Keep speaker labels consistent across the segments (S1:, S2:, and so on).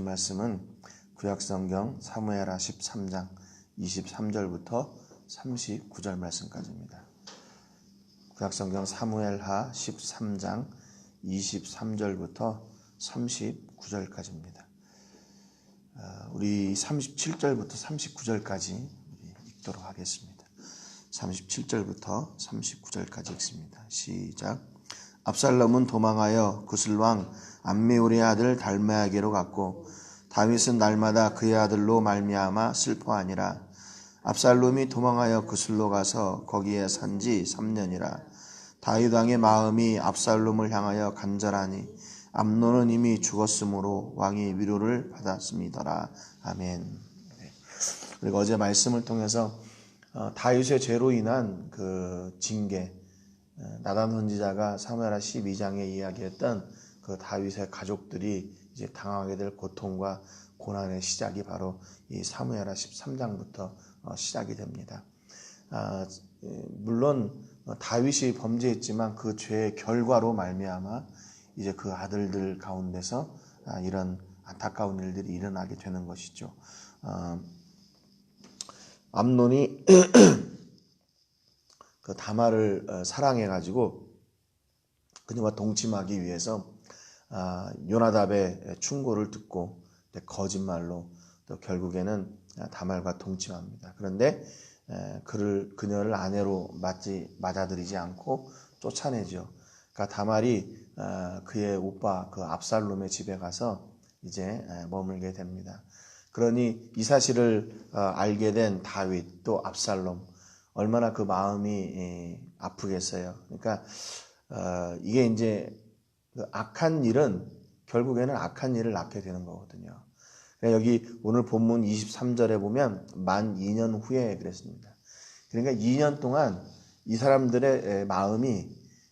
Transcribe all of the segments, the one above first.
S1: 말씀은 구약성경 사무엘하 13장 23절부터 39절 말씀까지입니다. 구약성경 사무엘하 13장 23절부터 39절까지입니다. 어, 우리 37절부터 39절까지 읽도록 하겠습니다. 37절부터 39절까지 읽습니다. 시작. 압살롬은 도망하여 구슬왕 암미우리의 아들 달메아게로 갔고 다윗은 날마다 그의 아들로 말미암아 슬퍼하니라. 압살롬이 도망하여 구슬로 가서 거기에 산 지 3년이라. 다윗 왕의 마음이 압살롬을 향하여 간절하니 암노는 이미 죽었으므로 왕이 위로를 받았습니다라. 아멘. 그리고 어제 말씀을 통해서 어, 다윗의 죄로 인한 그 징계, 어, 나단 선지자가 사무엘하 12장에 이야기했던 그 다윗의 가족들이 이제 당하게 될 고통과 고난의 시작이 바로 이 사무엘하 13장부터 어, 시작이 됩니다. 아, 물론 다윗이 범죄했지만 그 죄의 결과로 말미암아 이제 그 아들들 가운데서 아, 이런 안타까운 일들이 일어나게 되는 것이죠. 암론이 그 다마를 어, 사랑해 가지고 그녀와 동침하기 위해서 아, 요나답의 충고를 듣고 거짓말로 또 결국에는 다말과 동침합니다. 그런데 그를 그녀를 아내로 맞지 맞아들이지 않고 쫓아내죠. 그러니까 다말이 어, 그의 오빠 그 압살롬의 집에 가서 이제 머물게 됩니다. 그러니 이 사실을 어, 알게 된 다윗 또 압살롬 얼마나 그 마음이 아프겠어요. 그러니까 어, 이게 이제 그 악한 일은 결국에는 악한 일을 낳게 되는 거거든요. 그러니까 여기 오늘 본문 23절에 보면 만 2년 후에 그랬습니다. 그러니까 2년 동안 이 사람들의 마음이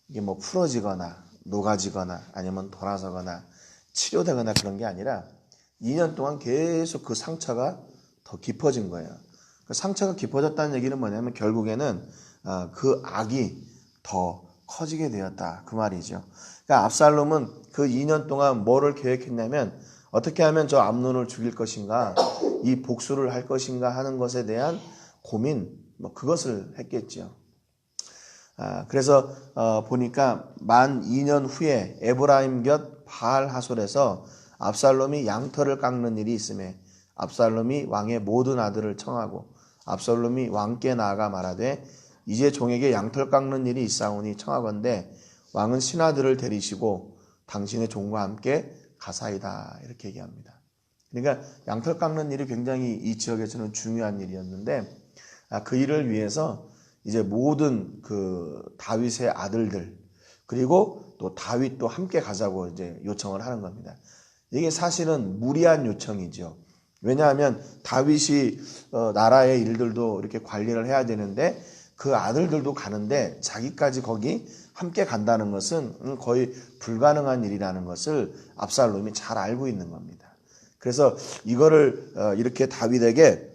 S1: 이게 뭐 풀어지거나 녹아지거나 아니면 돌아서거나 치료되거나 그런 게 아니라 2년 동안 계속 그 상처가 더 깊어진 거예요. 그 상처가 깊어졌다는 얘기는 뭐냐면 결국에는 어, 그 악이 더 커지게 되었다. 그 말이죠. 그러니까 압살롬은 그 2년 동안 뭐를 계획했냐면 어떻게 하면 저 암론을 죽일 것인가, 이 복수를 할 것인가 하는 것에 대한 고민, 뭐 그것을 했겠죠. 아, 그래서 어, 보니까 만 2년 후에 에브라임 곁 바알 하솔에서 압살롬이 양털을 깎는 일이 있음에 압살롬이 왕의 모든 아들을 청하고 압살롬이 왕께 나아가 말하되 이제 종에게 양털 깎는 일이 있사오니 청하건대 왕은 신하들을 데리시고 당신의 종과 함께 가사이다 이렇게 얘기합니다. 그러니까 양털 깎는 일이 굉장히 이 지역에서는 중요한 일이었는데 아, 그 일을 위해서 이제 모든 그 다윗의 아들들 그리고 또 다윗도 함께 가자고 이제 요청을 하는 겁니다. 이게 사실은 무리한 요청이죠. 왜냐하면 다윗이 어, 나라의 일들도 이렇게 관리를 해야 되는데 그 아들들도 가는데 자기까지 거기 함께 간다는 것은 음, 거의 불가능한 일이라는 것을 압살롬이 잘 알고 있는 겁니다. 그래서 이거를 어, 이렇게 다윗에게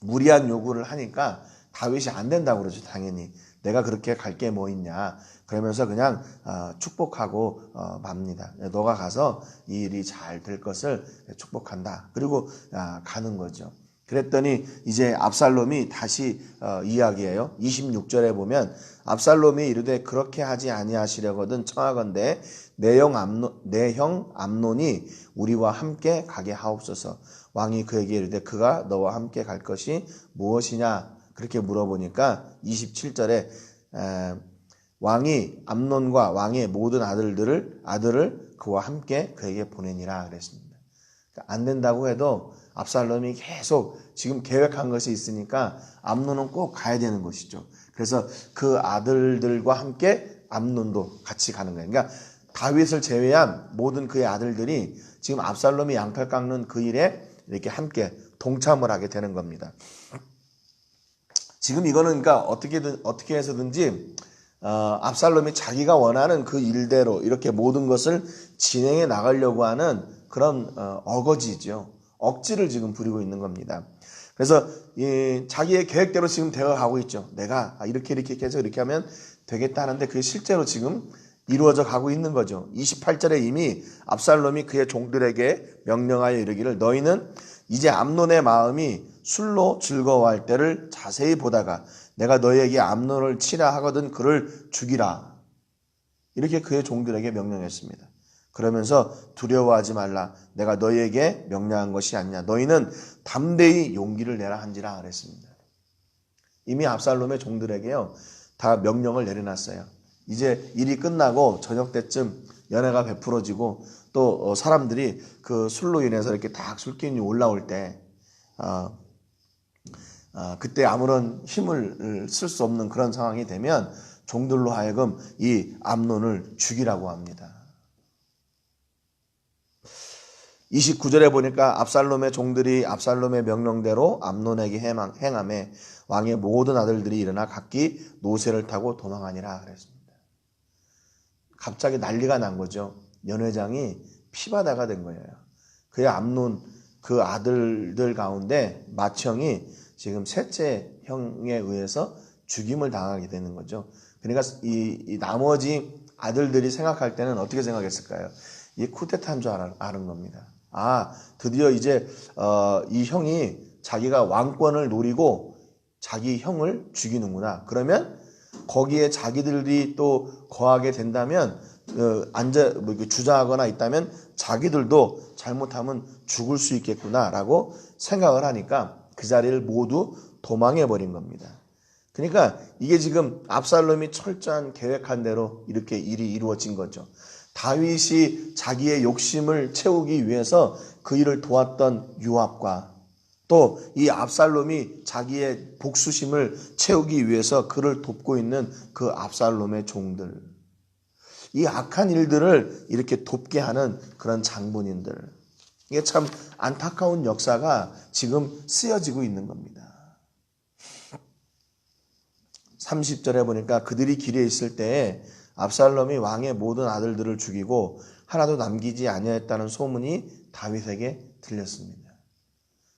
S1: 무리한 요구를 하니까 다윗이 안 된다고 그러죠, 당연히. 내가 그렇게 갈 게 뭐 있냐. 그러면서 그냥 어, 축복하고 어, 맙니다. 너가 가서 이 일이 잘 될 것을 축복한다. 그리고 아, 가는 거죠. 그랬더니 이제 압살롬이 다시 어, 이야기해요. 26절에 보면 압살롬이 이르되 그렇게 하지 아니하시려거든 청하건대 내형 암론 내형 암론이 우리와 함께 가게 하옵소서. 왕이 그에게 이르되 그가 너와 함께 갈 것이 무엇이냐 그렇게 물어보니까 27절에 왕이 암론과 왕의 모든 아들들을 아들을 그와 함께 그에게 보내니라 그랬습니다. 그러니까 안 된다고 해도 압살롬이 계속 지금 계획한 것이 있으니까 암론은 꼭 가야 되는 것이죠. 그래서 그 아들들과 함께 암론도 같이 가는 거예요. 그러니까 다윗을 제외한 모든 그의 아들들이 지금 압살롬이 양털 깎는 그 일에 이렇게 함께 동참을 하게 되는 겁니다. 지금 이거는 그러니까 어떻게든 어떻게 해서든지 어, 압살롬이 자기가 원하는 그 일대로 이렇게 모든 것을 진행해 나가려고 하는 그런 어, 어거지죠. 억지를 지금 부리고 있는 겁니다. 그래서 이, 자기의 계획대로 지금 되어가고 있죠. 내가 아, 이렇게 이렇게 해서 이렇게 하면 되겠다 하는데 그게 실제로 지금 이루어져 가고 있는 거죠. 28절에 이미 압살롬이 그의 종들에게 명령하여 이르기를 너희는 이제 암논의 마음이 술로 즐거워할 때를 자세히 보다가 내가 너희에게 암논을 치라 하거든 그를 죽이라. 이렇게 그의 종들에게 명령했습니다. 그러면서 두려워하지 말라. 내가 너희에게 명령한 것이 아니냐. 너희는 담대히 용기를 내라 한지라 그랬습니다. 이미 압살롬의 종들에게요. 다 명령을 내려놨어요. 이제 일이 끝나고 저녁 때쯤 연애가 베풀어지고 또 어, 사람들이 그 술로 인해서 이렇게 딱 술기운이 올라올 때 어, 어, 그때 아무런 힘을 쓸 수 없는 그런 상황이 되면 종들로 하여금 이 암론을 죽이라고 합니다. 29절에 보니까 압살롬의 종들이 압살롬의 명령대로 암론에게 행함에 왕의 모든 아들들이 일어나 각기 노새를 타고 도망하니라 그랬습니다. 갑자기 난리가 난 거죠. 연회장이 피바다가 된 거예요. 그의 암론 그 아들들 가운데 마청이 지금 셋째 형에 의해서 죽임을 당하게 되는 거죠. 그러니까 이, 이 나머지 아들들이 생각할 때는 어떻게 생각했을까요? 이 쿠데타인 줄 아는 겁니다. 아, 드디어 이제 어, 이 형이 자기가 왕권을 노리고 자기 형을 죽이는구나. 그러면 거기에 자기들이 또 거하게 된다면 어, 앉아 뭐 주장하거나 있다면 자기들도 잘못하면 죽을 수 있겠구나라고 생각을 하니까 그 자리를 모두 도망해 버린 겁니다. 그러니까 이게 지금 압살롬이 철저한 계획한 대로 이렇게 일이 이루어진 거죠. 다윗이 자기의 욕심을 채우기 위해서 그 일을 도왔던 유압과 또 이 압살롬이 자기의 복수심을 채우기 위해서 그를 돕고 있는 그 압살롬의 종들. 이 악한 일들을 이렇게 돕게 하는 그런 장본인들. 이게 참 안타까운 역사가 지금 쓰여지고 있는 겁니다. 30절에 보니까 그들이 길에 있을 때에 압살롬이 왕의 모든 아들들을 죽이고 하나도 남기지 아니하였다는 소문이 다윗에게 들렸습니다.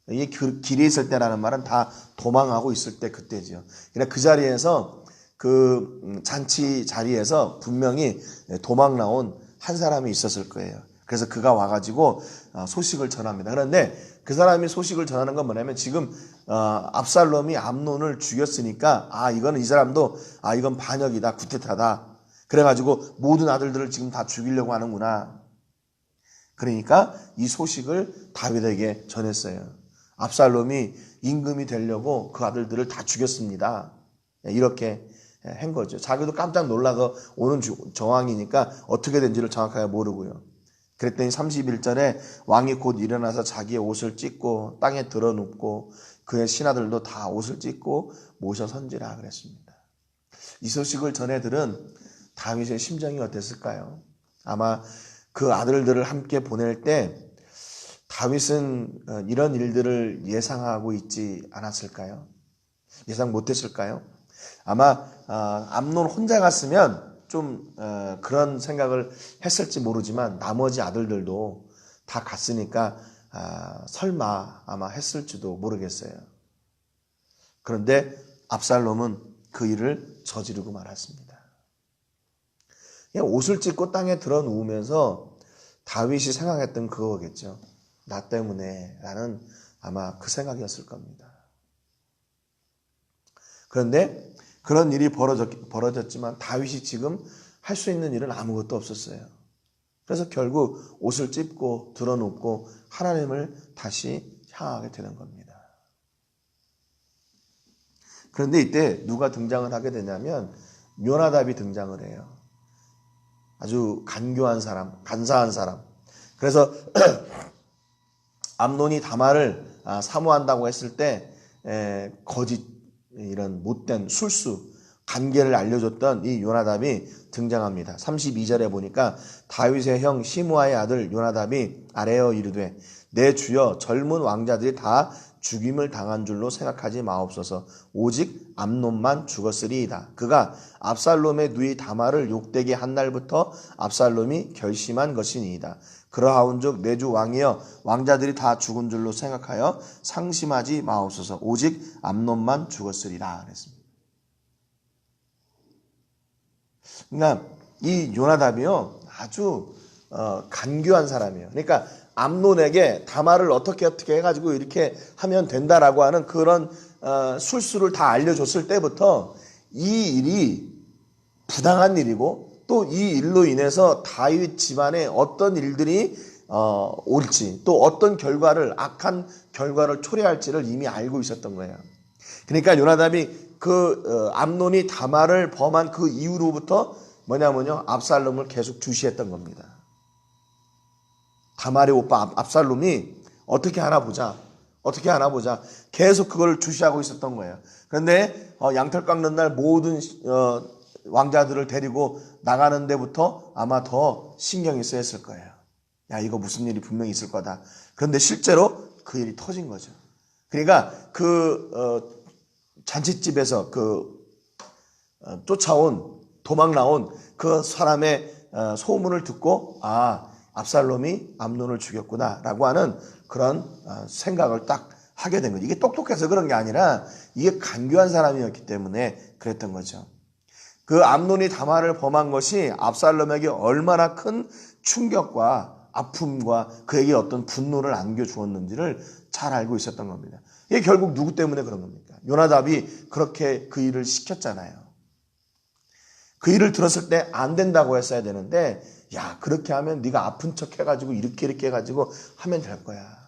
S1: 이게 길에 있을 때라는 말은 다 도망하고 있을 때 그때지요. 그러니까 그 자리에서 그 음, 잔치 자리에서 분명히 도망 나온 한 사람이 있었을 거예요. 그래서 그가 와가지고 어, 소식을 전합니다. 그런데 그 사람이 소식을 전하는 건 뭐냐면 지금 어, 압살롬이 암론을 죽였으니까 아 이거는 이 사람도 아 이건 반역이다 구태타다 그래가지고 모든 아들들을 지금 다 죽이려고 하는구나. 그러니까 이 소식을 다윗에게 전했어요. 압살롬이 임금이 되려고 그 아들들을 다 죽였습니다. 이렇게 한 거죠. 자기도 깜짝 놀라서 오는 정황이니까 어떻게 된지를 정확하게 모르고요. 그랬더니 31절에 왕이 곧 일어나서 자기의 옷을 찢고 땅에 드러눕고 그의 신하들도 다 옷을 찢고 모셔 선지라 그랬습니다. 이 소식을 전해들은 다윗의 심정이 어땠을까요? 아마 그 아들들을 함께 보낼 때 다윗은 어, 이런 일들을 예상하고 있지 않았을까요? 예상 못했을까요? 아마 어, 암론 혼자 갔으면 좀 어, 그런 생각을 했을지 모르지만 나머지 아들들도 다 갔으니까 아, 설마 아마 했을지도 모르겠어요. 그런데 압살롬은 그 일을 저지르고 말았습니다. 옷을 찢고 땅에 들어 누우면서 다윗이 생각했던 그거겠죠. 나 때문에 라는 아마 그 생각이었을 겁니다. 그런데 그런 일이 벌어졌, 벌어졌지만 다윗이 지금 할 수 있는 일은 아무것도 없었어요. 그래서 결국 옷을 찢고 드러눕고 하나님을 다시 향하게 되는 겁니다. 그런데 이때 누가 등장을 하게 되냐면 요나답이 등장을 해요. 아주 간교한 사람, 간사한 사람. 그래서 암론이 다말을 아, 사모한다고 했을 때 거짓 이런 못된 술수 관계를 알려줬던 이 요나답이 등장합니다. 32절에 보니까 다윗의 형 시므아의 아들 요나답이 아래어 이르되 내 주여 젊은 왕자들이 다 죽임을 당한 줄로 생각하지 마옵소서. 오직 암론만 죽었으리이다. 그가 압살롬의 누이 다마를 욕되게 한 날부터 압살롬이 결심한 것이니이다. 그러하온즉 내 주 왕이여 왕자들이 다 죽은 줄로 생각하여 상심하지 마옵소서. 오직 암론만 죽었으리라. 그랬습니다. 그러니까 이 요나답이요 아주 어, 간교한 사람이에요. 그러니까 암론에게 다말을 어떻게 어떻게 해가지고 이렇게 하면 된다라고 하는 그런 어, 술수를 다 알려줬을 때부터 이 일이 부당한 일이고 또 이 일로 인해서 다윗 집안에 어떤 일들이 어, 올지 또 어떤 결과를 악한 결과를 초래할지를 이미 알고 있었던 거예요. 그러니까 요나답이 그 어, 암론이 다말을 범한 그 이후로부터 뭐냐면요 압살롬을 계속 주시했던 겁니다. 다말의 오빠 압- 압살롬이 어떻게 하나 보자. 어떻게 하나 보자. 계속 그걸 주시하고 있었던 거예요. 그런데 어, 양털 깎는 날 모든 어, 왕자들을 데리고 나가는 데부터 아마 더 신경이 쓰였을 거예요. 야 이거 무슨 일이 분명히 있을 거다. 그런데 실제로 그 일이 터진 거죠. 그러니까 그 어, 잔치집에서 그 어, 쫓아온 도망 나온 그 사람의 어, 소문을 듣고 아 압살롬이 암론을 죽였구나라고 하는 그런 어, 생각을 딱 하게 된 거죠. 이게 똑똑해서 그런 게 아니라 이게 간교한 사람이었기 때문에 그랬던 거죠. 그 암론이 다말을 범한 것이 압살롬에게 얼마나 큰 충격과 아픔과 그에게 어떤 분노를 안겨주었는지를 잘 알고 있었던 겁니다. 이게 결국 누구 때문에 그런 겁니까? 요나답이 그렇게 그 일을 시켰잖아요. 그 일을 들었을 때 안 된다고 했어야 되는데 야 그렇게 하면 네가 아픈 척 해가지고 이렇게 이렇게 해가지고 하면 될 거야.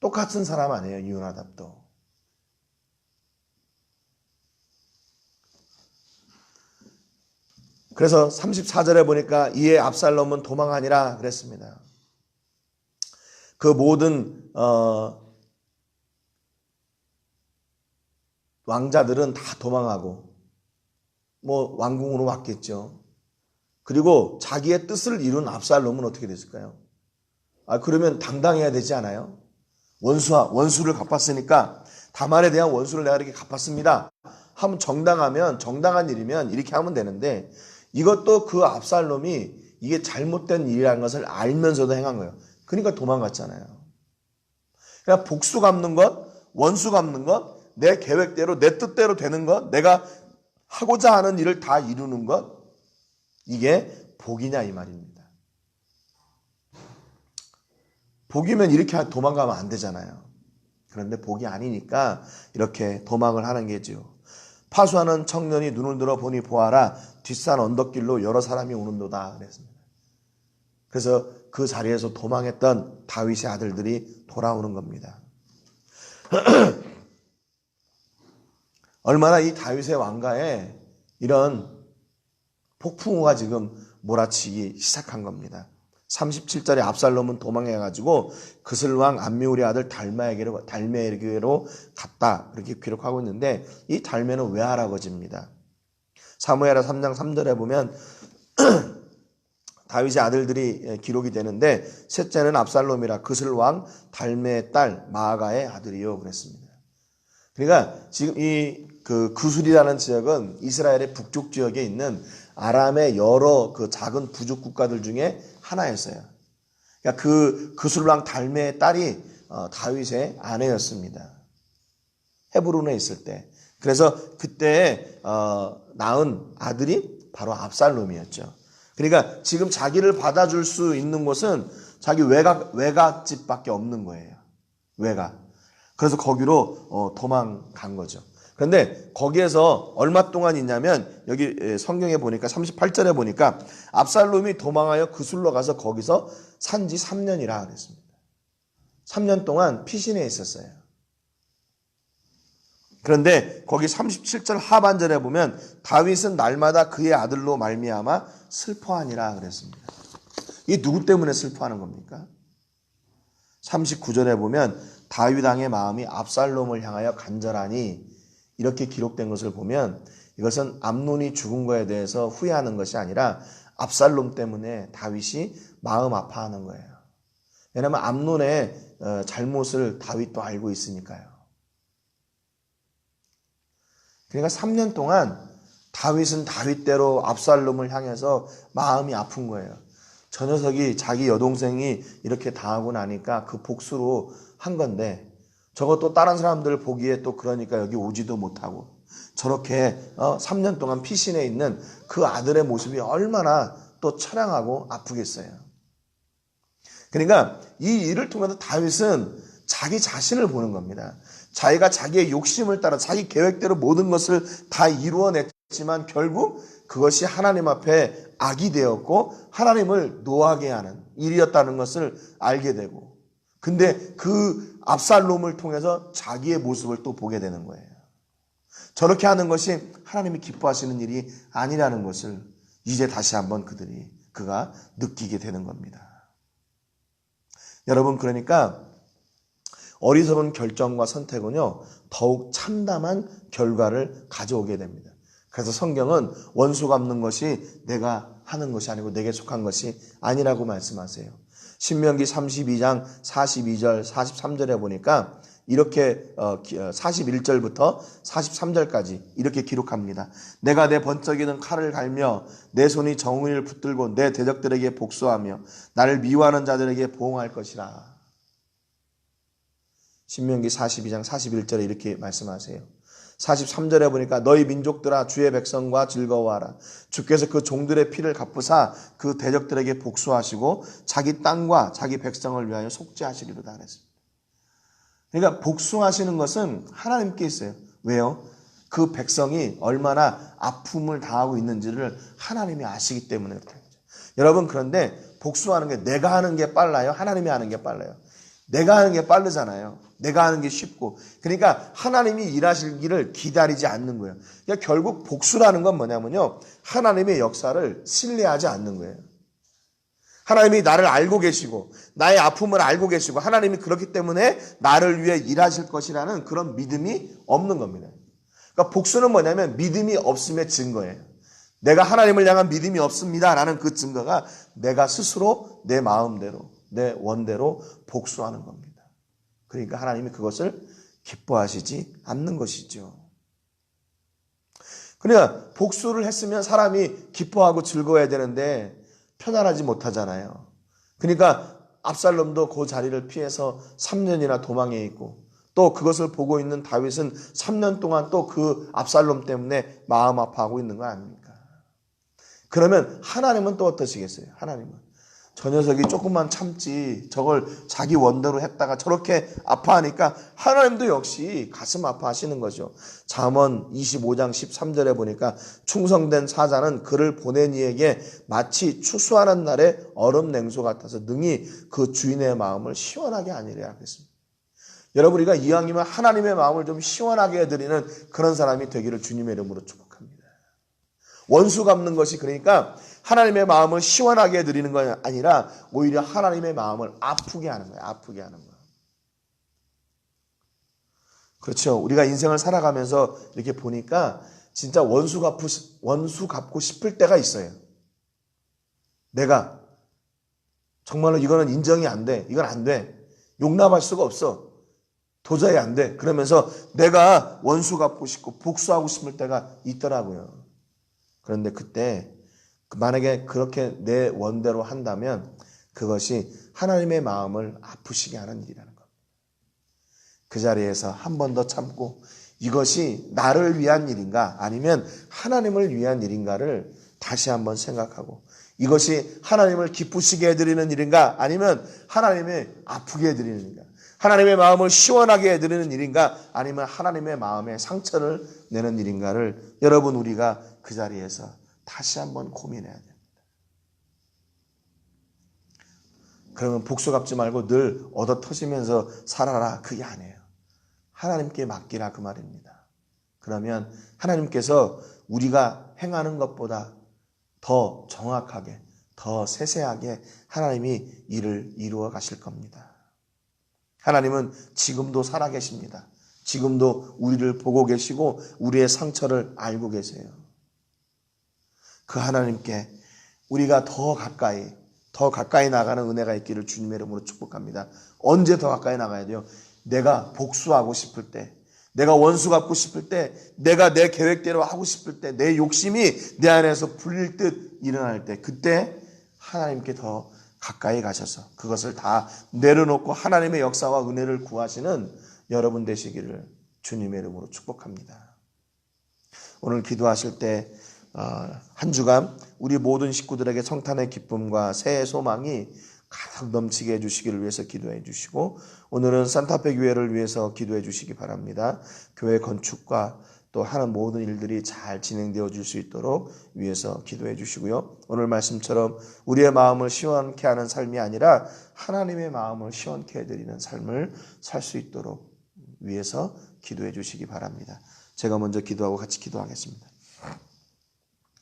S1: 똑같은 사람 아니에요 이 요나답도. 그래서 34절에 보니까 이에 압살롬은 도망하니라 그랬습니다. 그 모든 어, 왕자들은 다 도망하고 뭐 왕궁으로 왔겠죠. 그리고 자기의 뜻을 이룬 압살롬은 어떻게 됐을까요? 아 그러면 당당해야 되지 않아요? 원수와 원수를 갚았으니까 다말에 대한 원수를 내가 이렇게 갚았습니다. 하면 정당하면 정당한 일이면 이렇게 하면 되는데 이것도 그 압살롬이 이게 잘못된 일이라는 것을 알면서도 행한 거예요. 그러니까 도망갔잖아요. 그러니까 복수 갚는 것, 원수 갚는 것, 내 계획대로 내 뜻대로 되는 것, 내가 하고자 하는 일을 다 이루는 것, 이게 복이냐 이 말입니다. 복이면 이렇게 도망가면 안 되잖아요. 그런데 복이 아니니까 이렇게 도망을 하는 게지요. 파수하는 청년이 눈을 들어 보니 보아라 뒷산 언덕길로 여러 사람이 오는도다 그랬습니다. 그래서 그 자리에서 도망했던 다윗의 아들들이 돌아오는 겁니다. 얼마나 이 다윗의 왕가에 이런 폭풍우가 지금 몰아치기 시작한 겁니다. 37절에 압살롬은 도망해가지고 그슬왕 암미울의 아들 달마에게로 달메에게로 갔다 이렇게 기록하고 있는데 이 달메는 외할아버지입니다. 사무엘하 3장 3절에 보면 다윗의 아들들이 기록이 되는데 셋째는 압살롬이라 그슬왕 달메의 딸 마아가의 아들이요 그랬습니다. 그러니까 지금 이그 구술이라는 지역은 이스라엘의 북쪽 지역에 있는 아람의 여러 그 작은 부족 국가들 중에 하나였어요. 그러니까 그 그술왕 달메의 딸이 어, 다윗의 아내였습니다. 헤브론에 있을 때. 그래서 그때 어, 낳은 아들이 바로 압살롬이었죠. 그러니까 지금 자기를 받아줄 수 있는 곳은 자기 외가 외갓집밖에 없는 거예요. 외가. 그래서 거기로 어, 도망간 거죠. 그런데 거기에서 얼마 동안 있냐면 여기 성경에 보니까 38절에 보니까 압살롬이 도망하여 그술로 가서 거기서 산 지 3년이라 그랬습니다. 3년 동안 피신해 있었어요. 그런데 거기 37절 하반절에 보면 다윗은 날마다 그의 아들로 말미암아 슬퍼하니라 그랬습니다. 이게 누구 때문에 슬퍼하는 겁니까? 39절에 보면 다윗 왕의 마음이 압살롬을 향하여 간절하니 이렇게 기록된 것을 보면 이것은 암론이 죽은 거에 대해서 후회하는 것이 아니라 압살롬 때문에 다윗이 마음 아파하는 거예요. 왜냐하면 암론의 잘못을 다윗도 알고 있으니까요. 그러니까 3년 동안 다윗은 다윗대로 압살롬을 향해서 마음이 아픈 거예요. 저 녀석이 자기 여동생이 이렇게 당하고 나니까 그 복수로 한 건데 저것도 다른 사람들 보기에 또 그러니까 여기 오지도 못하고 저렇게 어, 3년 동안 피신해 있는 그 아들의 모습이 얼마나 또 처량하고 아프겠어요. 그러니까 이 일을 통해서 다윗은 자기 자신을 보는 겁니다. 자기가 자기의 욕심을 따라 자기 계획대로 모든 것을 다 이루어냈지만 결국 그것이 하나님 앞에 악이 되었고 하나님을 노하게 하는 일이었다는 것을 알게 되고 근데 그 압살롬을 통해서 자기의 모습을 또 보게 되는 거예요. 저렇게 하는 것이 하나님이 기뻐하시는 일이 아니라는 것을 이제 다시 한번 그들이 그가 느끼게 되는 겁니다. 여러분 그러니까 어리석은 결정과 선택은요 더욱 참담한 결과를 가져오게 됩니다. 그래서 성경은 원수 갚는 것이 내가 하는 것이 아니고 내게 속한 것이 아니라고 말씀하세요. 신명기 32장 42절 43절에 보니까 이렇게 41절부터 어, 43절까지 이렇게 기록합니다. 내가 내 번쩍이는 칼을 갈며 내 손이 정의를 붙들고 내 대적들에게 복수하며 나를 미워하는 자들에게 보응할 것이라. 신명기 42장 41절에 이렇게 말씀하세요. 43절에 보니까 너희 민족들아 주의 백성과 즐거워하라. 주께서 그 종들의 피를 갚으사 그 대적들에게 복수하시고 자기 땅과 자기 백성을 위하여 속죄하시리로다 그랬습니다. 그러니까 복수하시는 것은 하나님께 있어요. 왜요? 그 백성이 얼마나 아픔을 당하고 있는지를 하나님이 아시기 때문에 그래요. 여러분 그런데 복수하는 게 내가 하는 게 빨라요? 하나님이 하는 게 빨라요? 내가 하는 게 빠르잖아요. 내가 하는 게 쉽고. 그러니까 하나님이 일하시기를 기다리지 않는 거예요. 그러니까 결국 복수라는 건 뭐냐면요. 하나님의 역사를 신뢰하지 않는 거예요. 하나님이 나를 알고 계시고, 나의 아픔을 알고 계시고, 하나님이 그렇기 때문에 나를 위해 일하실 것이라는 그런 믿음이 없는 겁니다. 그러니까 복수는 뭐냐면 믿음이 없음의 증거예요. 내가 하나님을 향한 믿음이 없습니다라는 그 증거가 내가 스스로 내 마음대로, 내 원대로 복수하는 겁니다. 그러니까 하나님이 그것을 기뻐하시지 않는 것이죠. 그러니까 복수를 했으면 사람이 기뻐하고 즐거워야 되는데 편안하지 못하잖아요. 그러니까 압살롬도 그 자리를 피해서 3년이나 도망해 있고 또 그것을 보고 있는 다윗은 3년 동안 또 그 압살롬 때문에 마음 아파하고 있는 거 아닙니까? 그러면 하나님은 또 어떠시겠어요? 하나님은 저 녀석이 조금만 참지 저걸 자기 원대로 했다가 저렇게 아파하니까 하나님도 역시 가슴 아파하시는 거죠. 잠언 25장 13절에 보니까 충성된 사자는 그를 보낸 이에게 마치 추수하는 날에 얼음 냉소 같아서 능히 그 주인의 마음을 시원하게 하니라 하겠습니다. 여러분 우리가 이왕이면 하나님의 마음을 좀 시원하게 해드리는 그런 사람이 되기를 주님의 이름으로 축복합니다. 원수 갚는 것이 그러니까 하나님의 마음을 시원하게 해드리는 건 아니라 오히려 하나님의 마음을 아프게 하는 거예요. 아프게 하는 거예요. 그렇죠. 우리가 인생을 살아가면서 이렇게 보니까 진짜 원수 갚고, 원수 갚고 싶을 때가 있어요. 내가 정말로 이거는 인정이 안 돼. 이건 안 돼. 용납할 수가 없어. 도저히 안 돼. 그러면서 내가 원수 갚고 싶고 복수하고 싶을 때가 있더라고요. 그런데 그때 만약에 그렇게 내 원대로 한다면 그것이 하나님의 마음을 아프시게 하는 일이라는 겁니다. 그 자리에서 한 번 더 참고 이것이 나를 위한 일인가 아니면 하나님을 위한 일인가를 다시 한번 생각하고 이것이 하나님을 기쁘시게 해드리는 일인가 아니면 하나님의 아프게 해드리는 일인가 하나님의 마음을 시원하게 해드리는 일인가 아니면 하나님의 마음에 상처를 내는 일인가를 여러분 우리가 그 자리에서 다시 한번 고민해야 됩니다. 그러면 복수 갚지 말고 늘 얻어 터지면서 살아라. 그게 아니에요. 하나님께 맡기라. 그 말입니다. 그러면 하나님께서 우리가 행하는 것보다 더 정확하게, 더 세세하게 하나님이 일을 이루어 가실 겁니다. 하나님은 지금도 살아 계십니다. 지금도 우리를 보고 계시고 우리의 상처를 알고 계세요. 그 하나님께 우리가 더 가까이 더 가까이 나가는 은혜가 있기를 주님의 이름으로 축복합니다. 언제 더 가까이 나가야 돼요? 내가 복수하고 싶을 때, 내가 원수 갚고 싶을 때, 내가 내 계획대로 하고 싶을 때, 내 욕심이 내 안에서 불릴 듯 일어날 때, 그때 하나님께 더 가까이 가셔서 그것을 다 내려놓고 하나님의 역사와 은혜를 구하시는 여러분 되시기를 주님의 이름으로 축복합니다. 오늘 기도하실 때 어, 한 주간 우리 모든 식구들에게 성탄의 기쁨과 새해 소망이 가득 넘치게 해주시기를 위해서 기도해 주시고 오늘은 산타페 교회를 위해서 기도해 주시기 바랍니다. 교회 건축과 또 하는 모든 일들이 잘 진행되어 줄수 있도록 위해서 기도해 주시고요. 오늘 말씀처럼 우리의 마음을 시원케 하는 삶이 아니라 하나님의 마음을 시원케 해드리는 삶을 살 수 있도록 위해서 기도해 주시기 바랍니다. 제가 먼저 기도하고 같이 기도하겠습니다.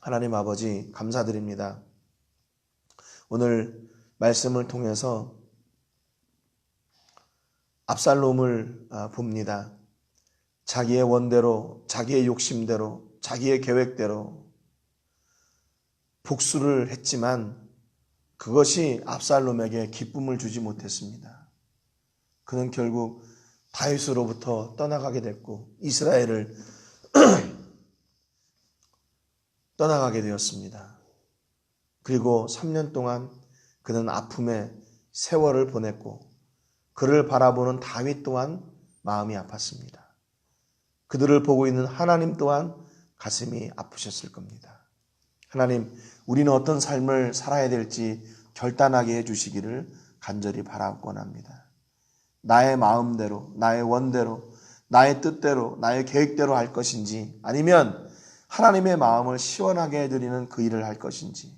S1: 하나님 아버지 감사드립니다. 오늘 말씀을 통해서 압살롬을 아, 봅니다. 자기의 원대로, 자기의 욕심대로, 자기의 계획대로 복수를 했지만 그것이 압살롬에게 기쁨을 주지 못했습니다. 그는 결국 다윗으로부터 떠나가게 됐고 이스라엘을 떠나가게 되었습니다. 그리고 3년 동안 그는 아픔의 세월을 보냈고 그를 바라보는 다윗 또한 마음이 아팠습니다. 그들을 보고 있는 하나님 또한 가슴이 아프셨을 겁니다. 하나님, 우리는 어떤 삶을 살아야 될지 결단하게 해주시기를 간절히 바라곤 합니다. 나의 마음대로, 나의 원대로, 나의 뜻대로, 나의 계획대로 할 것인지 아니면 하나님의 마음을 시원하게 해드리는 그 일을 할 것인지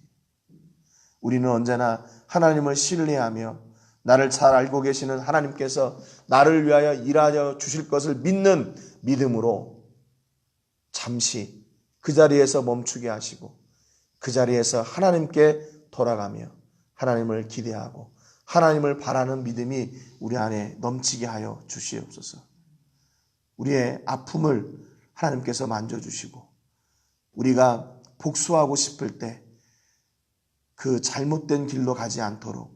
S1: 우리는 언제나 하나님을 신뢰하며 나를 잘 알고 계시는 하나님께서 나를 위하여 일하여 주실 것을 믿는 믿음으로 잠시 그 자리에서 멈추게 하시고 그 자리에서 하나님께 돌아가며 하나님을 기대하고 하나님을 바라는 믿음이 우리 안에 넘치게 하여 주시옵소서. 우리의 아픔을 하나님께서 만져주시고 우리가 복수하고 싶을 때 그 잘못된 길로 가지 않도록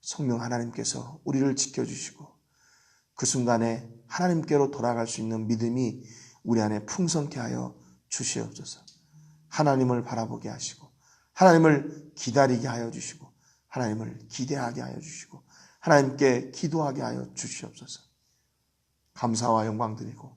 S1: 성령 하나님께서 우리를 지켜주시고 그 순간에 하나님께로 돌아갈 수 있는 믿음이 우리 안에 풍성케 하여 주시옵소서. 하나님을 바라보게 하시고 하나님을 기다리게 하여 주시고 하나님을 기대하게 하여 주시고 하나님께 기도하게 하여 주시옵소서. 감사와 영광 드리고